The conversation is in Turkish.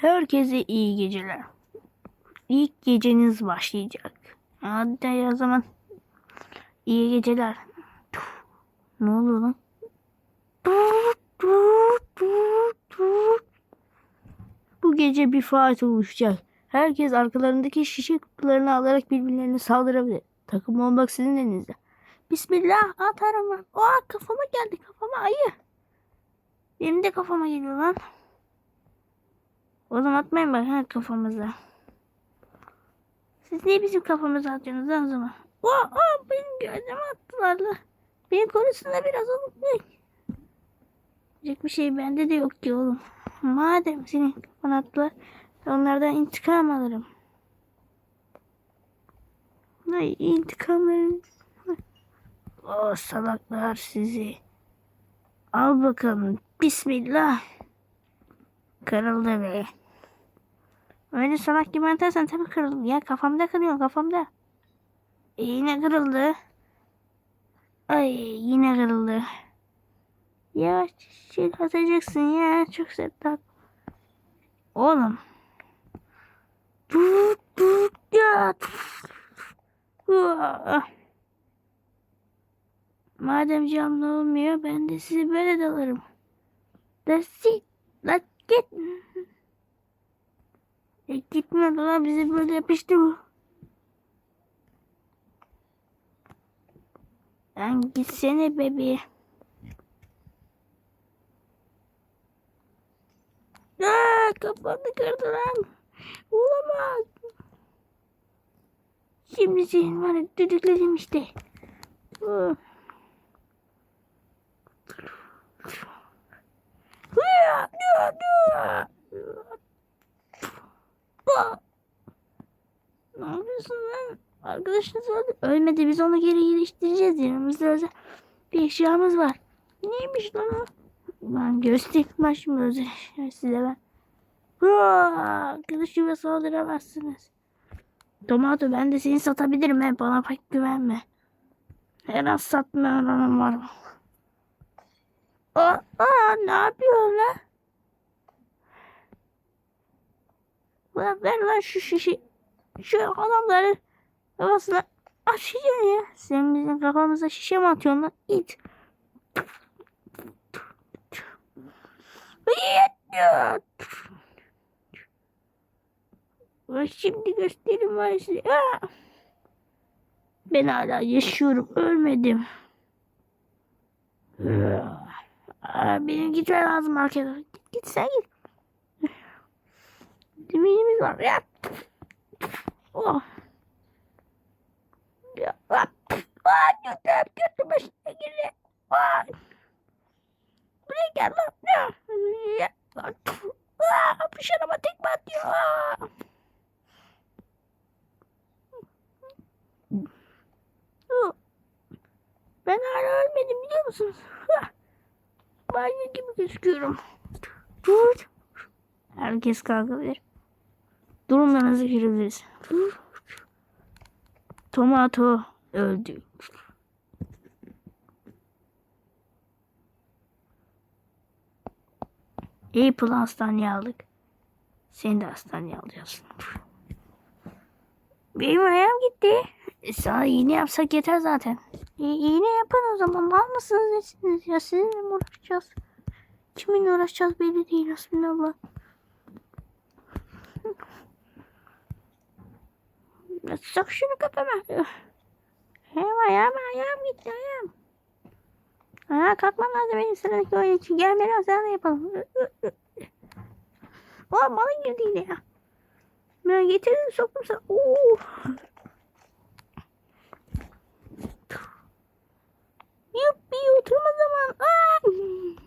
Herkese iyi geceler. İlk geceniz başlayacak. Hadi o zaman. İyi geceler. Ne oluyor lan? Bu gece bir faat oluşacak. Herkes arkalarındaki şişe kutularını alarak birbirlerine saldırabilir. Takım olmak sizin elinizde. Bismillah atarım lan. Oha kafama geldi kafama ayı. Benim de kafama geliyor lan. O zaman atmayın bak ha kafamıza. Siz niye bizim kafamıza atıyorsunuz o zaman? Oo, oo, benim gözüme attılar lan. Beni konusunda biraz. Ay. Diyecek bir şey bende de yok ki oğlum. Madem senin kafana attılar onlardan intikam alırım. Ay intikamlarım. O salaklar sizi. Al bakalım. Bismillah. Kırıldı be. Öyle salak gibi atarsan tabii kırılır. Ya kafamda kırıyor kafamda. E, yine kırıldı. Ay yine kırıldı. Ya şey atacaksın ya. Çok sert tak. Oğlum. Madem canlı olmuyor ben de sizi böyle dalarım. That's it. Git. E gitme lan bizi böyle yapıştı bu. Lan gitsene bebeğe. Aa, kafanı kırdı lan. Olamaz. Şimdi senin var düdükledim işte. Ah. Hıya, hıya, hıya. Ah. Ne yapıyorsun lan? Arkadaşınız öldü. Ölmedi biz onu geri geliştireceğiz. Yanımızda özel bir eşyamız var. Neymiş lan o? Ben göstereyim ben şimdi özel eşya size ben. Arkadaşıma saldıramazsınız. Tomato ben de seni satabilirim. He. Bana pek güvenme. Her an satma oranım var. Aa, aa, ne yapıyorsun lan? Ulan ver lan şu şişi. Şu adamların kafasına açacaksın ya. Sen bizim kafamıza şişe mi atıyorsun lan? İt. Ulan Şimdi göstereyim ben size. Ben hala yaşıyorum. Ölmedim. Benim gitmem lazım markete. Git, git sen git. Diminimiz var. Ya. Oh. Ya. Aa, Aa, götüm götüm başına geliyor. Aa. Buraya gel lan. Ya. Ya. Aa, pişirama tekme atıyor. Aa. Ben hala ölmedim biliyor musunuz? Banyo gibi gözüküyorum. Dur. Herkes kalkabilir. Durumlarınızı girebiliriz. Tomato öldü. Apple hastaneye aldık. Seni de hastaneye alacağız. Benim ayağım gitti. Sana iğne yapsak yeter zaten. E, iğne yapın o zaman. Mal mısınız nesiniz ya? Sizinle mi uğraşacağız? Kiminle uğraşacağız belli değil Hasbinallah. Sok şunu kafama. Hem ayağım ayağım gitti ayağım. Ayağa kalkmam lazım benim sıradaki oyun için. Gel Meral sen de yapalım. Oha bana girdi yine ya. Ben getirdim soktum sana. Oo. Yuppi oturma zaman. Aa.